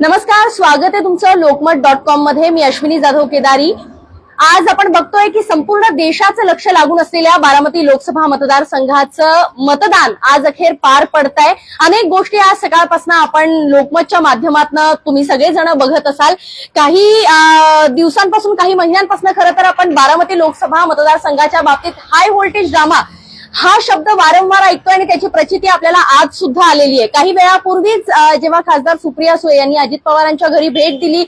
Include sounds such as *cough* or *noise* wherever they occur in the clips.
नमस्कार स्वागत आहे तुमचं लोकमत डॉट कॉममध्ये. मी अश्विनी जाधव केदारी. आज आपण बघतोय की संपूर्ण देशाचं लक्ष लागून असलेल्या बारामती लोकसभा मतदारसंघाचं मतदान आज अखेर पार पडत आहे अनेक गोष्टी आज सकाळपासून आपण लोकमतच्या माध्यमातून तुम्ही सगळेजण बघत असाल. काही दिवसांपासून काही महिन्यांपासून खरं तर आपण बारामती लोकसभा मतदारसंघाच्या बाबतीत हाय व्होल्टेज ड्रामा हा शब्द वारंवार ऐकतोय आणि त्याची प्रचिती आपल्याला आज सुद्धा आलेली आहे. काही वेळापूर्वीच जेव्हा खासदार सुप्रिया सुळे यांनी अजित पवारांच्या घरी भेट दिली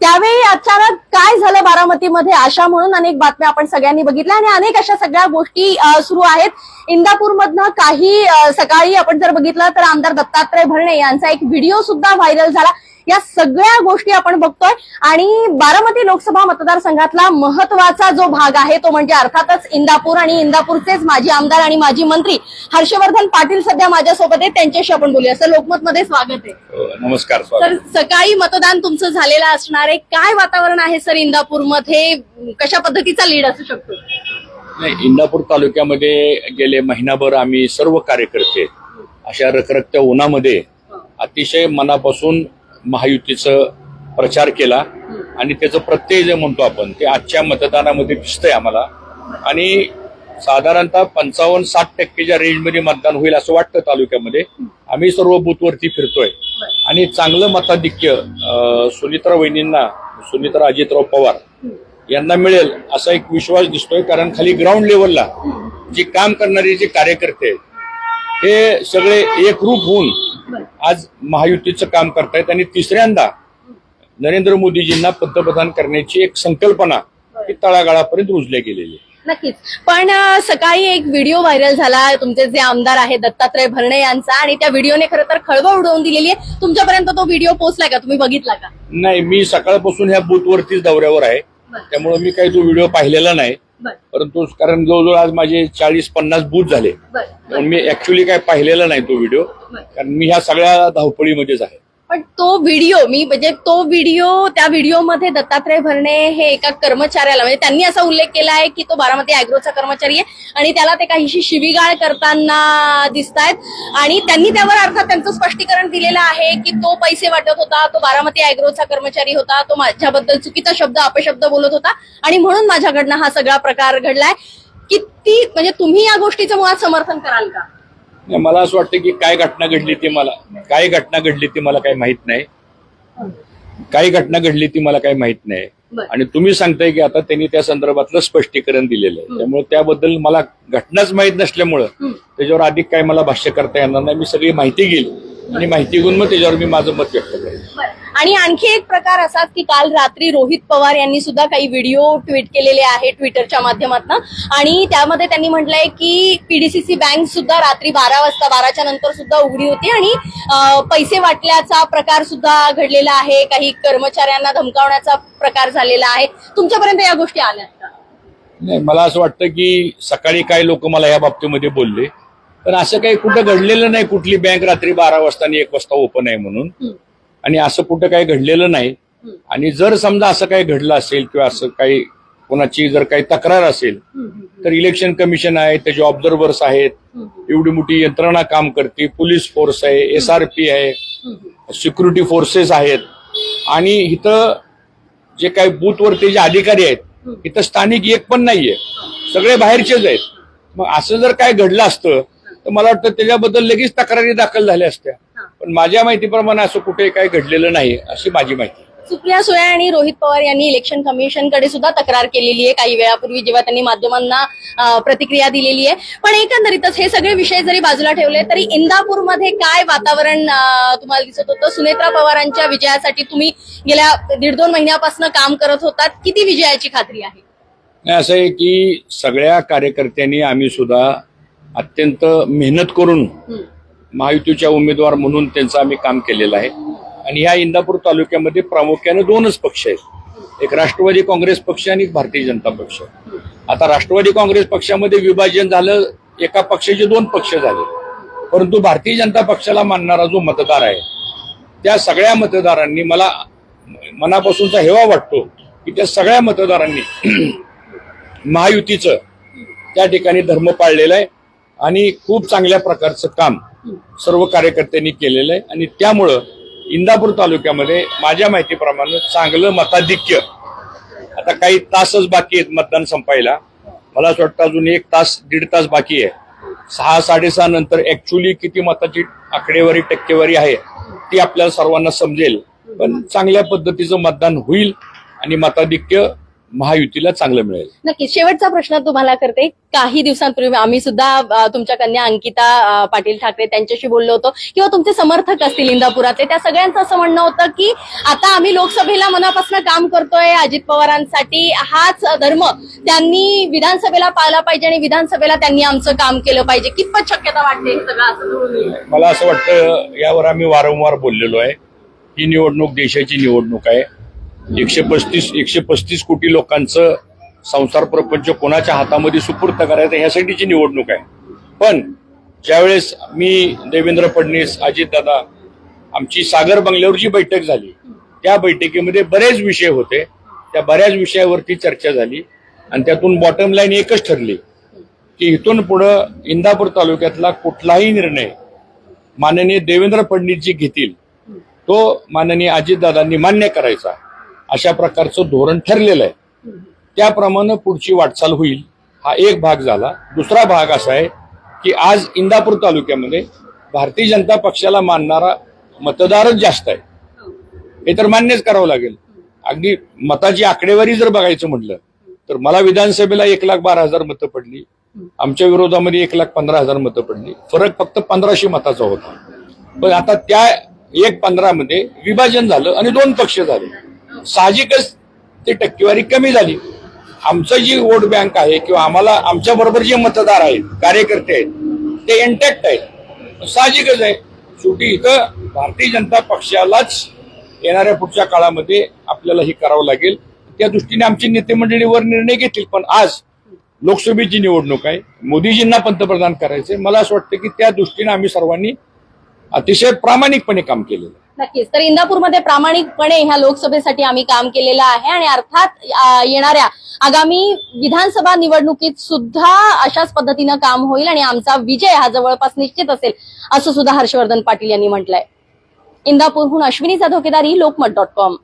त्यावेळी अचानक काय झालं बारामतीमध्ये? आशा म्हणून अनेक बातम्या आपण सगळ्यांनी बघितल्या आणि अनेक अशा सगळ्या गोष्टी सुरू आहेत. इंदापूरमधनं काही सकाळी आपण जर बघितलं तर आमदार दत्तात्रय भरणे यांचा एक व्हिडिओ सुद्धा व्हायरल झाला. या सगळ्या गोष्टी आपण बघतोय. आणि बारामती लोकसभा मतदारसंघातला महत्त्वाचा जो भाग आहे तो म्हणजे अर्थातच इंदापूर. आणि इंदापूरचेच माजी आमदार आणि माजी मंत्री हर्षवर्धन पाटील सध्या माझ्यासोबत आहेत. त्यांच्याशी आपण बोलूया. सर लोकमतमध्ये स्वागत आहे. अ, नमस्कार तर स्वागत सकाळी मतदान तुमचं झालेलं असणार आहे. काय वातावरण आहे सर इंदापूरमध्ये? कशा पद्धतीचा लीड असू शकतो? नाही इंदापूर तालुक्यामध्ये गेले महिनाभर आम्ही सर्व कार्यकर्ते अशा रखरखत्या उन्हामध्ये अतिशय मनापासून महायुतीचं प्रचार केला आणि त्याचं प्रत्यय जे म्हणतो आपण ते आजच्या मतदानामध्ये दिसतंय आम्हाला. आणि साधारणतः पंचावन्न साठ टक्केच्या रेंजमध्ये मतदान होईल असं वाटतं तालुक्यामध्ये. आम्ही सर्व बूथवरती फिरतोय. आणि चांगलं मताधिक्य सुनित्रा वहिनींना सुनित्रा अजितराव पवार यांना मिळेल असा एक विश्वास दिसतोय. कारण खाली ग्राउंड लेवलला जे काम करणारे जे कार्यकर्ते आहेत हे सगळे एकरूप होऊन आज महायुतीचं काम करतायत आणि तिसऱ्यांदा नरेंद्र मोदीजींना पंतप्रधान करण्याची एक संकल्पना ही तळागाळापर्यंत रुजल्या गेलेली आहे. नक्कीच. पण सकाळी एक व्हिडिओ व्हायरल झाला. तुमचे जे आमदार आहेत दत्तात्रय भरणे यांचा आणि त्या व्हिडिओने खरं तर खळबळ उडवून दिलेली आहे. तुमच्यापर्यंत तो व्हिडिओ पोहोचलाय का? तुम्ही बघितला का? नाही मी सकाळपासून ह्या बूथवरतीच दौऱ्यावर आहे. त्यामुळे मी काही तो व्हिडिओ पाहिलेला नाही. परंतु कारण जवळजवळ आज माझे चाळीस पन्नास बूथ झाले म्हणून मी ऍक्च्युली काय पाहिलेला नाही तो व्हिडिओ. कारण मी ह्या सगळ्या धावपळीमध्येच आहे. पण तो व्हिडिओ मी म्हणजे तो व्हिडिओ त्या व्हिडिओमध्ये दत्तात्रय भरणे हे एका कर्मचाऱ्याला म्हणजे त्यांनी असा उल्लेख केला आहे की तो बारामती अॅग्रोचा कर्मचारी आहे आणि त्याला ते काहीशी शिवीगाळ करताना दिसतायत. आणि त्यांनी त्यावर अर्थात त्यांचं स्पष्टीकरण दिलेलं आहे की तो पैसे वाटत होता तो बारामती अॅग्रोचा कर्मचारी होता तो माझ्याबद्दल चुकीचा शब्द अपशब्द बोलत होता. आणि म्हणून माझ्याकडनं हा सगळा प्रकार घडलाय. किती म्हणजे तुम्ही या गोष्टीचं मुळात समर्थन कराल का? नाही, मला असं वाटतं की काय घटना घडली ती मला काय घटना घडली ती मला काही माहीत नाही. काय घटना घडली ती मला काही माहीत नाही. आणि तुम्ही सांगताय की आता त्यांनी त्या संदर्भातलं स्पष्टीकरण दिलेलं आहे. त्यामुळे त्याबद्दल मला घटनाच माहीत नसल्यामुळं त्याच्यावर अधिक काय मला भाष्य करता येणार नाही मी सगळी माहिती घेईल. आणि माहिती घेऊन मग त्याच्यावर मी माझं मत व्यक्त करेन. आणि आणखी एक प्रकार असाच की काल रात्री रोहित पवार यांनी सुद्धा काही व्हिडिओ ट्विट केलेले आहे ट्विटरच्या माध्यमातून. आणि त्यामध्ये त्यांनी म्हटलंय की पीडीसीसी बँक सुद्धा रात्री बारा वाजता बाराच्या नंतर सुद्धा उघडी होती आणि पैसे वाटल्याचा प्रकार सुद्धा घडलेला आहे. काही कर्मचाऱ्यांना धमकावण्याचा प्रकार झालेला आहे. तुमच्यापर्यंत या गोष्टी आल्या नाही मला असं वाटतं की सकाळी काही लोक मला या बाबतीमध्ये बोलले. पण असं काही कुठं घडलेलं नाही कुठली बँक रात्री बारा वाजता आणि एक वाजता ओपन आहे म्हणून. आणि असं कुठं काही घडलेलं नाही. आणि जर समजा असं काही घडलं असेल किंवा असं काही कोणाची जर काही तक्रार असेल तर इलेक्शन कमिशन आहे त्याचे ऑब्झर्वर्स आहेत एवढी मोठी यंत्रणा काम करते पोलीस फोर्स आहे एस आर पी आहे सिक्युरिटी फोर्सेस आहेत. आणि इथं जे काही बूथवरती जे अधिकारी आहेत इथं स्थानिक एक पण नाहीये. सगळे बाहेरचेच आहेत. मग असं जर काय घडलं असतं तर मला वाटतं त्याच्याबद्दल लगेच तक्रारी दाखल झाल्या असत्या. पण माझ्या माहितीप्रमाणे असं कुठे काही घडलेलं नाही अशी माझी माहिती सुप्रिया सुळे आणि रोहित पवार यांनी इलेक्शन कमिशनकडे सुद्धा तक्रार केलेली आहे. काही वेळापूर्वी जेव्हा त्यांनी माध्यमांना प्रतिक्रिया दिलेली आहे. पण एकंदरीतच हे सगळे विषय जरी बाजूला ठेवले तरी इंदापूरमध्ये काय वातावरण तुम्हाला दिसत होतं? सुनेत्रा पवारांच्या विजयासाठी तुम्ही गेल्या दीड दोन महिन्यापासून काम करत होतात. किती विजयाची खात्री आहे? असं आहे की सगळ्या कार्यकर्त्यांनी आम्ही सुद्धा अत्यंत मेहनत करून महायुतीच्या उमेदवार म्हणून त्यांचं आम्ही काम केलेलं आहे. आणि ह्या इंदापूर तालुक्यामध्ये प्रामुख्याने दोनच पक्ष आहेत. एक राष्ट्रवादी काँग्रेस पक्ष आणि एक भारतीय जनता पक्ष. आता राष्ट्रवादी काँग्रेस पक्षामध्ये विभाजन झालं एका पक्षाचे दोन पक्ष झाले. परंतु भारतीय जनता पक्षाला मानणारा जो मतदार आहे त्या सगळ्या मतदारांनी मला मनापासूनचा हेवा वाटतो की त्या सगळ्या मतदारांनी *clears throat* महायुतीचं त्या ठिकाणी धर्म पाळलेलं आहे. आणि खूप चांगल्या प्रकारचं काम सर्व कार्यकर्त्यांनी केलेलं आहे. आणि त्यामुळं इंदापूर तालुक्यामध्ये माझ्या माहितीप्रमाणे चांगलं मताधिक्य. आता काही तासच बाकी आहेत मतदान संपायला. मला असं वाटतं अजून एक तास दीड तास बाकी आहे. सहा साडेसहा नंतर ऍक्च्युली किती मताची आकडेवारी टक्केवारी आहे ती आपल्याला सर्वांना समजेल. पण चांगल्या पद्धतीचं मतदान होईल आणि मताधिक्य महायुतीला चांगलं मिळेल. नक्की शेवटचा प्रश्न तुम्हाला करते. काही दिवसांपूर्वी आम्ही सुद्धा तुमच्या कन्या अंकिता पाटील ठाकरे त्यांच्याशी बोललो होतो. किंवा तुमचे समर्थक असतील इंदापुराचे त्या सगळ्यांचं असं म्हणणं होतं की आता आम्ही लोकसभेला मनापासून काम करतोय अजित पवारांसाठी. हाच धर्म त्यांनी विधानसभेला पाळला पाहिजे आणि विधानसभेला त्यांनी आमचं काम केलं पाहिजे. कितपत शक्यता वाटते सगळं असं? मला असं वाटतं यावर आम्ही वारंवार बोललेलो आहे. ही निवडणूक देशाची निवडणूक आहे. एकशे पस्तीस एकशे पस्तीस कोटी लोकांचं संसार प्रपंच कोणाच्या हातामध्ये सुपूर्त करायचं ह्यासाठीची निवडणूक आहे. पण ज्यावेळेस मी देवेंद्र फडणवीस अजितदादा आमची सागर बंगल्यावरची बैठक झाली त्या बैठकीमध्ये बरेच विषय होते. त्या बऱ्याच विषयावरती चर्चा झाली आणि त्यातून बॉटम लाईन एकच ठरली की इथून पुढं इंदापूर तालुक्यातला कुठलाही निर्णय माननीय देवेंद्र फडणवीसजी घेतील तो माननीय अजितदादांनी मान्य करायचा. अशा प्रकारचं धोरण ठरलेलं आहे. त्याप्रमाणे पुढची वाटचाल होईल. हा एक भाग झाला. दुसरा भाग असा आहे की आज इंदापूर तालुक्यामध्ये भारतीय जनता पक्षाला मानणारा मतदारच जास्त आहे. हे तर मान्यच करावं लागेल. अगदी मताची आकडेवारी जर बघायचं म्हटलं तर मला विधानसभेला एक लाख बारा हजार मतं पडली. आमच्या विरोधामध्ये एक लाख पंधरा हजार मतं पडली. फरक फक्त पंधराशे मताचा होता. पण आता त्या एक पंधरामध्ये विभाजन झालं आणि दोन पक्ष झाले. साहजिकच ते टक्केवारी कमी झाली. आमचं जी वोट बँक आहे किंवा आम्हाला आमच्या बरोबर जे मतदार आहेत कार्यकर्ते आहेत ते इंटॅक्ट आहेत. साहजिकच आहे. शेवटी इथं भारतीय जनता पक्षालाच येणाऱ्या पुढच्या काळामध्ये आपल्याला हे करावं लागेल. त्या दृष्टीने आमची नेतेमंडळीवर निर्णय घेतील पण आज लोकसभेची निवडणूक आहे. मोदीजींना पंतप्रधान करायचे मला असं वाटतं की त्या दृष्टीने आम्ही सर्वांनी अतिशय प्रामाणिकपणे काम केलेलं आहे. नक्कीच. तर इंदापूरमध्ये प्रामाणिकपणे ह्या लोकसभेसाठी आम्ही काम केलेलं आहे आणि अर्थात येणाऱ्या आगामी विधानसभा निवडणुकीत सुद्धा अशाच पद्धतीनं काम होईल आणि आमचा विजय हा जवळपास निश्चित असेल असं सुद्धा हर्षवर्धन पाटील यांनी म्हटलंय. इंदापूरहून अश्विनी जाधव केदारी लोकमत डॉट कॉम.